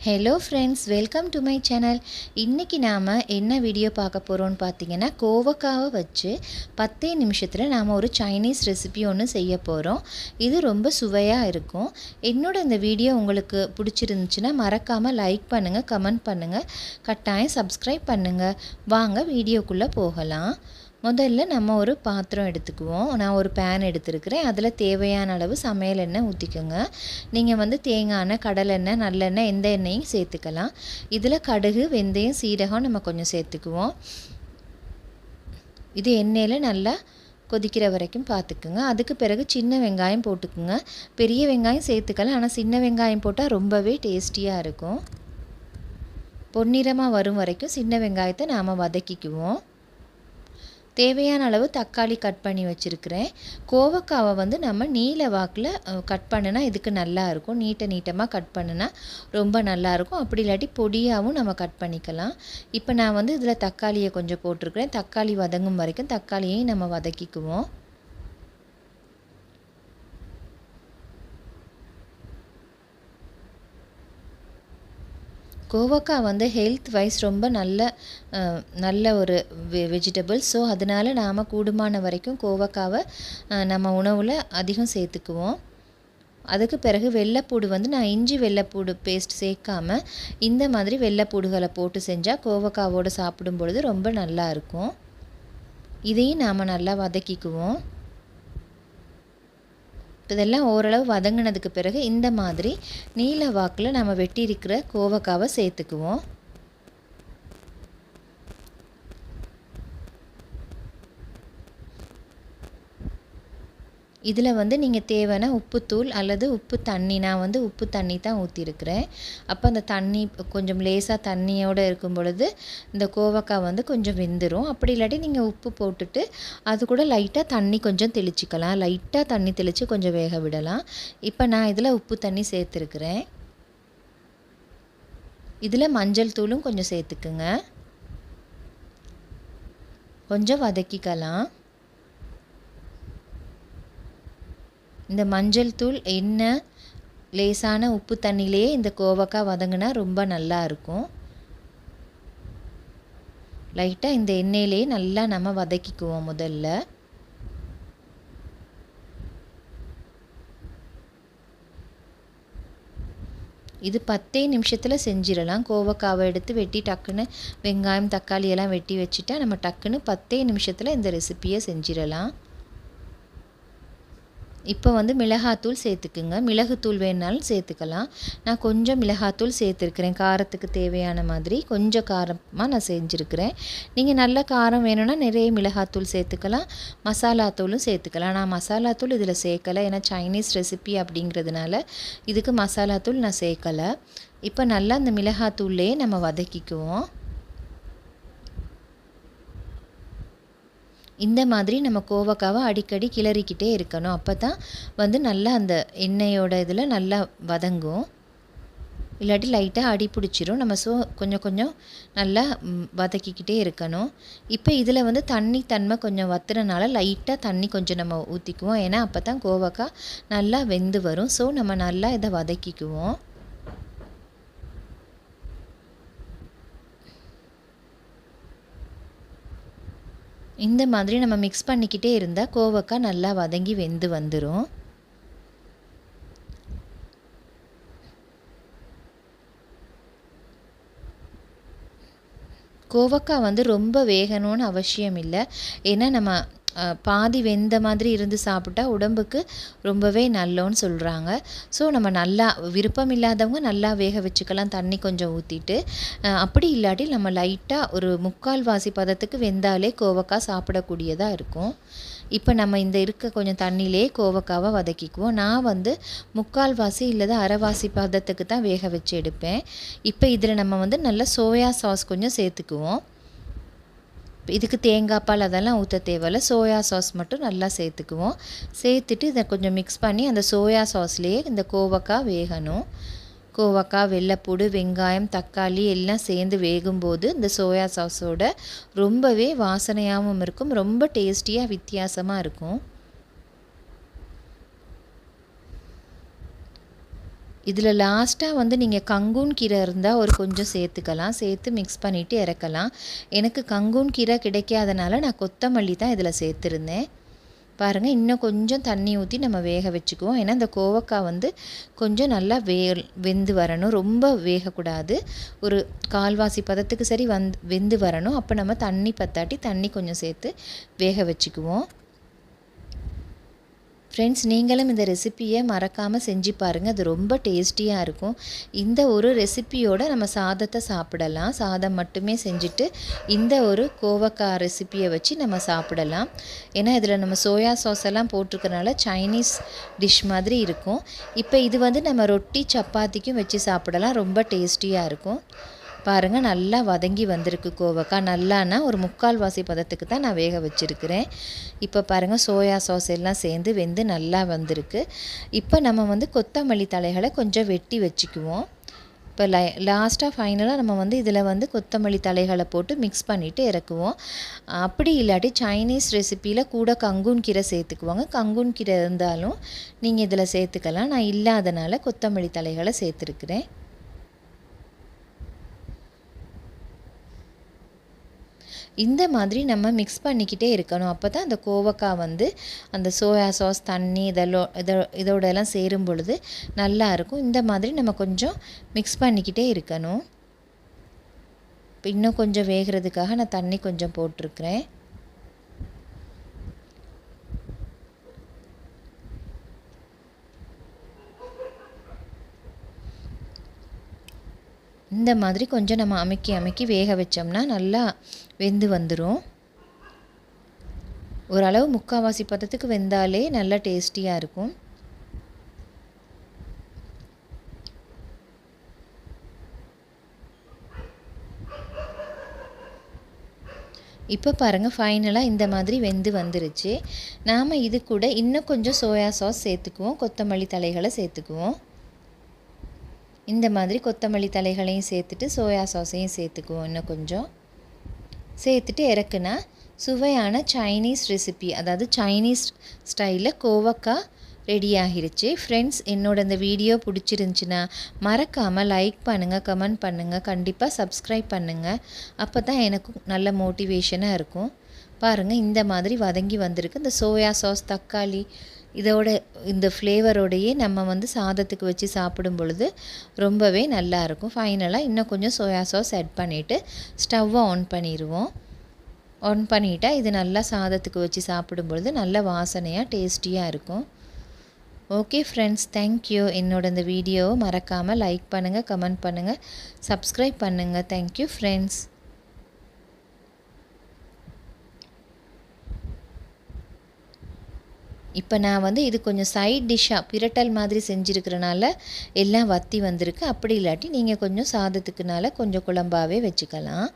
Hello friends welcome to my channel இன்றைக்கி நாம் என்ன வீடியோ பார்க்க போகிறோன்னு பார்த்தீங்கன்னா கோவக்காவை வச்சு பத்தே நிமிஷத்தில் நாம் ஒரு சைனீஸ் ரெசிபி ஒன்று செய்ய போகிறோம் இது ரொம்ப சுவையாக இருக்கும். என்னோட இந்த வீடியோ உங்களுக்கு பிடிச்சிருந்துச்சுன்னா மறக்காமல் லைக் பண்ணுங்கள் கமெண்ட் பண்ணுங்கள் கட்டாயம் சப்ஸ்கிரைப் பண்ணுங்கள் வாங்க வீடியோக்குள்ளே போகலாம். முதல்ல நம்ம ஒரு பாத்திரம் எடுத்துக்குவோம். நான் ஒரு பேன் எடுத்துருக்கிறேன். அதில் தேவையான அளவு சமையல் எண்ணெய் ஊற்றிக்கோங்க நீங்கள் வந்து தேங்காய் எண்ணெய் கடலெண்ணெய் நல்லெண்ணெய் எந்த எண்ணெயும் சேர்த்துக்கலாம். இதில் கடுகு வெந்தயம் சீரகம் நம்ம கொஞ்சம் சேர்த்துக்குவோம். இது எண்ணெயில் நல்லா கொதிக்கிற வரைக்கும் பார்த்துக்குங்க அதுக்கு பிறகு சின்ன வெங்காயம் போட்டுக்குங்க. பெரிய வெங்காயம் சேர்த்துக்கலாம் ஆனால் சின்ன வெங்காயம் போட்டால் ரொம்பவே டேஸ்டியாக இருக்கும். பொன்னிறமாக வரும் வரைக்கும் சின்ன வெங்காயத்தை நாம் வதக்கிக்குவோம். தேவையான அளவு தக்காளி கட் பண்ணி வச்சுருக்கிறேன். கோவக்காவை வந்து நம்ம நீல வாக்கில் கட் பண்ணுனா இதுக்கு நல்லா இருக்கும். நீட்ட நீட்டமாக கட் பண்ணுனா ரொம்ப நல்லாயிருக்கும் அப்படி இல்லாட்டி பொடியாகவும் நம்ம கட் பண்ணிக்கலாம். இப்போ நான் வந்து இதில் தக்காளியை கொஞ்சம் போட்டிருக்கிறேன். தக்காளி வதங்கும் வரைக்கும் தக்காளியையும் நம்ம வதக்கிக்குவோம். கோவக்காய் வந்து ஹெல்த் வைஸ் ரொம்ப நல்ல நல்ல ஒரு வெ வெஜிடபிள் ஸோ அதனால் நாம் கூடுமான வரைக்கும் கோவக்காவை நம்ம உணவில் அதிகம் சேர்த்துக்குவோம். அதுக்கு பிறகு வெள்ளைப்பூடு வந்து நான் இஞ்சி வெள்ளைப்பூடு பேஸ்ட் சேர்க்காம இந்த மாதிரி வெள்ளைப்பூடுகளை போட்டு செஞ்சால் கோவக்காவோடு சாப்பிடும் பொழுது ரொம்ப நல்லா இருக்கும். இதையும் நாம் நல்லா வதக்கிக்குவோம். இதெல்லாம் ஓரளவு வதங்கினதுக்கு பிறகு இந்த மாதிரி நீல வாக்கில் நம்ம வெட்டியிருக்கிற கோவக்காவை சேர்த்துக்குவோம். இதில் வந்து நீங்கள் தேவைன்னா உப்புத்தூள் அல்லது உப்பு தண்ணி. நான் வந்து உப்பு தண்ணி தான் ஊற்றிருக்கிறேன் அப்போ அந்த தண்ணி கொஞ்சம் லேசாக தண்ணியோடு இருக்கும் பொழுது இந்த கோவக்காய் வந்து கொஞ்சம் வெந்துடும் அப்படி இல்லாட்டி நீங்கள் உப்பு போட்டுட்டு அது கூட லைட்டாக தண்ணி கொஞ்சம் தெளிச்சிக்கலாம். லைட்டாக தண்ணி தெளித்து கொஞ்சம் வேக விடலாம். இப்போ நான் இதில் உப்பு தண்ணி சேர்த்துருக்குறேன். இதில் மஞ்சள் தூளும் கொஞ்சம் சேர்த்துக்குங்க. கொஞ்சம் வதக்கிக்கலாம். இந்த மஞ்சள் தூள் எண்ணெய் லேசான உப்பு தண்ணியிலேயே இந்த கோவக்காய் வதங்கினா ரொம்ப நல்லா இருக்கும். லைட்டாக இந்த எண்ணெயிலேயே நல்லா நம்ம வதக்கிக்குவோம் முதல்ல. இது பத்தே நிமிஷத்தில் செஞ்சிடலாம். கோவக்காவை எடுத்து வெட்டி டக்குன்னு வெங்காயம் தக்காளி எல்லாம் வெட்டி வச்சுட்டா நம்ம டக்குன்னு பத்தே நிமிஷத்தில் இந்த ரெசிப்பியை செஞ்சிடலாம். இப்போ வந்து மிளகாத்தூள் சேர்த்துக்குங்க. மிளகுத்தூள் வேணாலும் சேர்த்துக்கலாம். நான் கொஞ்சம் மிளகாத்தூள் சேர்த்துருக்குறேன். காரத்துக்கு தேவையான மாதிரி கொஞ்சம் காரமாக நான் செஞ்சுருக்கிறேன். நீங்கள் நல்ல காரம் வேணும்னா நிறைய மிளகாத்தூள் சேர்த்துக்கலாம். மசாலாத்தூளும் சேர்த்துக்கலாம். நான் மசாலாத்தூள் இதில் சேர்க்கலை. ஏன்னா சைனீஸ் ரெசிபி அப்படிங்கிறதுனால இதுக்கு மசாலாத்தூள் நான் சேர்க்கலை. இப்போ நல்லா அந்த மிளகாத்தூள்லேயே நம்ம வதக்கிக்குவோம். இந்த மாதிரி நம்ம கோவக்காவை அடிக்கடி கிளறிக்கிட்டே இருக்கணும். அப்போ தான் வந்து நல்லா அந்த எண்ணெயோட இதில் நல்லா வதங்கும். இல்லாட்டி லைட்டாக அடி பிடிச்சிரும். நம்ம ஸோ கொஞ்சம் கொஞ்சம் நல்லா வதக்கிக்கிட்டே இருக்கணும். இப்போ இதில் வந்து தண்ணி தன்மை கொஞ்சம் வத்துறனால லைட்டாக தண்ணி கொஞ்சம் நம்ம ஊற்றிக்குவோம் ஏன்னா அப்போ தான் கோவக்காய் நல்லா வெந்து வரும். ஸோ நம்ம நல்லா இதை வதக்கிக்குவோம். இந்த மாதிரி நம்ம மிக்ஸ் பண்ணிக்கிட்டே இருந்தால் கோவக்காய் நல்லா வதங்கி வெந்து வந்துடும் கோவக்காய் வந்து ரொம்ப வேகணும்னு அவசியம் இல்லை. ஏன்னா நம்ம பாதி வெந்த மாதிரி இருந்து சாப்பிட்டா உடம்புக்கு ரொம்பவே நல்லோன்னு சொல்கிறாங்க ஸோ நம்ம நல்லா விருப்பம் இல்லாதவங்க நல்லா வேக வச்சுக்கலாம் தண்ணி கொஞ்சம் ஊற்றிட்டு அப்படி இல்லாட்டி நம்ம லைட்டாக ஒரு முக்கால் வாசி பதத்துக்கு வெந்தாலே கோவக்காய் சாப்பிடக்கூடியதாக இருக்கும். இப்போ நம்ம இந்த இருக்க கொஞ்சம் தண்ணியிலே கோவக்காவை வதக்கிக்குவோம். நான் வந்து முக்கால் வாசி இல்லது அரைவாசி பதத்துக்கு தான் வேக வச்சு எடுப்பேன். இப்போ இதில் நம்ம வந்து நல்லா சோயா சாஸ் கொஞ்சம் சேர்த்துக்குவோம். இதுக்கு தேங்காய் பால் அதெல்லாம் ஊற்ற தேவையில்ல. சோயா சாஸ் மட்டும் நல்லா சேர்த்துக்குவோம். சேர்த்துட்டு இதை கொஞ்சம் மிக்ஸ் பண்ணி அந்த சோயா சாஸ்லேயே இந்த கோவக்காய் வேகணும். கோவக்காய் வெள்ளைப்பூடு வெங்காயம் தக்காளி எல்லாம் சேர்ந்து வேகும்போது இந்த சோயா சாஸோட ரொம்பவே வாசனையாகவும் இருக்கும். ரொம்ப டேஸ்டியாக வித்தியாசமாக இருக்கும். இதில் லாஸ்ட்டாக வந்து நீங்கள் கங்கூன் கீரை இருந்தால் ஒரு கொஞ்சம் சேர்த்துக்கலாம். சேர்த்து மிக்ஸ் பண்ணிவிட்டு இறக்கலாம். எனக்கு கங்கூன் கீரை கிடைக்காதனால நான் கொத்தமல்லி தான் இதில் சேர்த்துருந்தேன். பாருங்கள் இன்னும் கொஞ்சம் தண்ணி ஊற்றி நம்ம வேக வச்சுக்குவோம். ஏன்னா இந்த கோவக்காய் வந்து கொஞ்சம் நல்லா வே வெந்து வரணும். ரொம்ப வேகக்கூடாது. ஒரு கால்வாசி பதத்துக்கு சரி வந் வெந்து வரணும். அப்போ நம்ம தண்ணி பத்தாட்டி தண்ணி கொஞ்சம் சேர்த்து வேக வச்சுக்குவோம். ஃப்ரெண்ட்ஸ் நீங்களும் இந்த ரெசிப்பியை மறக்காமல் செஞ்சு பாருங்கள் அது ரொம்ப டேஸ்டியாக இருக்கும். இந்த ஒரு ரெசிப்பியோட நம்ம சாதத்தை சாப்பிடலாம். சாதம் மட்டுமே செஞ்சுட்டு இந்த ஒரு கோவக்காய் ரெசிப்பியை வச்சு நம்ம சாப்பிடலாம். ஏன்னா இதில் நம்ம சோயா சாஸ் எல்லாம் போட்டிருக்கனால சைனீஸ் டிஷ் மாதிரி இருக்கும். இப்போ இது வந்து நம்ம ரொட்டி சப்பாத்திக்கும் வச்சு சாப்பிடலாம். ரொம்ப டேஸ்டியாக இருக்கும். பாருங்கள் நல்லா வதங்கி வந்திருக்கு கோவக்காய். நல்லானா ஒரு முக்கால் வாசி பதத்துக்கு தான் நான் வேக வச்சுருக்கிறேன். இப்போ பாருங்கள் சோயா சாஸ் எல்லாம் சேர்ந்து வெந்து நல்லா வந்திருக்கு. இப்போ நம்ம வந்து கொத்தமல்லி தலைகளை கொஞ்சம் வெட்டி வச்சுக்குவோம். இப்போ லை லாஸ்ட்டாக ஃபைனலாக நம்ம வந்து இதில் வந்து கொத்தமல்லி தலைகளை போட்டு மிக்ஸ் பண்ணிவிட்டு இறக்குவோம். அப்படி இல்லாட்டி சைனீஸ் ரெசிப்பியில் கூட கங்குன் கீரை சேர்த்துக்குவாங்க. கங்குன் கீரை இருந்தாலும் நீங்கள் இதில் சேர்த்துக்கலாம். நான் இல்லாதனால கொத்தமல்லி தலைகளை சேர்த்துருக்குறேன். இந்த மாதிரி நம்ம மிக்ஸ் பண்ணிக்கிட்டே இருக்கணும். அப்போ தான் அந்த கோவக்காய் வந்து அந்த சோயா சாஸ் தண்ணி இதெல்லாம் இதோ இதோட எல்லாம் சேரும் பொழுது நல்லா இருக்கும். இந்த மாதிரி நம்ம கொஞ்சம் மிக்ஸ் பண்ணிக்கிட்டே இருக்கணும். இப்போ இன்னும் கொஞ்சம் வேகிறதுக்காக நான் தண்ணி கொஞ்சம் போட்டிருக்கிறேன். இந்த மாதிரி கொஞ்சம் நம்ம அமுக்கி அமுக்கி வேக வச்சோம்னா நல்லா வெந்து வந்துடும் ஓரளவு முக்கால்வாசி பதத்துக்கு வெந்தாலே நல்லா டேஸ்டியாக இருக்கும். இப்போ பாருங்கள் ஃபைனலாக இந்த மாதிரி வெந்து வந்துருச்சு. நாம் இது கூட இன்னும் கொஞ்சம் சோயா சாஸ் சேர்த்துக்குவோம். கொத்தமல்லி தலைகளை சேர்த்துக்குவோம். இந்த மாதிரி கொத்தமல்லி தலைகளையும் சேர்த்துட்டு சோயா சாஸையும் சேர்த்துக்குவோம் இன்னும் கொஞ்சம். சேர்த்துட்டு இறக்குனா சுவையான சைனீஸ் ரெசிபி அதாவது சைனீஸ் ஸ்டைலில் கோவக்காய் ரெடி ஆகிருச்சு. ஃப்ரெண்ட்ஸ் என்னோட இந்த வீடியோ பிடிச்சிருந்துச்சின்னா மறக்காமல் லைக் பண்ணுங்கள் கமெண்ட் பண்ணுங்கள் கண்டிப்பாக சப்ஸ்கிரைப் பண்ணுங்கள் அப்போ தான் எனக்கும் நல்ல மோட்டிவேஷனாக இருக்கும். பாருங்கள் இந்த மாதிரி வதங்கி வந்திருக்கு. இந்த சோயா சாஸ் தக்காளி இதோட இந்த ஃப்ளேவரோடையே நம்ம வந்து சாதத்துக்கு வச்சு சாப்பிடும் பொழுது ரொம்பவே நல்லாயிருக்கும் ஃபைனலாக இன்னும் கொஞ்சம் சோயா சாஸ் ஆட் பண்ணிவிட்டு ஸ்டவ்வை ஆன் பண்ணிடுவோம் ஆன் பண்ணிட்டால் இது நல்லா சாதத்துக்கு வச்சு சாப்பிடும் பொழுது நல்ல வாசனையாக டேஸ்டியாக இருக்கும். ஓகே ஃப்ரெண்ட்ஸ் தேங்க்யூ என்னோட இந்த வீடியோவை மறக்காமல் லைக் பண்ணுங்கள் கமெண்ட் பண்ணுங்கள் சப்ஸ்கிரைப் பண்ணுங்கள் தேங்க்யூ ஃப்ரெண்ட்ஸ் இப்போ நான் வந்து இது கொஞ்சம் சைட் டிஷ்ஷாக பிரட்டல் மாதிரி செஞ்சுருக்கிறனால எல்லாம் வத்தி வந்திருக்கு. அப்படி இல்லாட்டி நீங்கள் கொஞ்சம் சாதத்துக்குனால கொஞ்சம் குழம்பாகவே வச்சுக்கலாம்.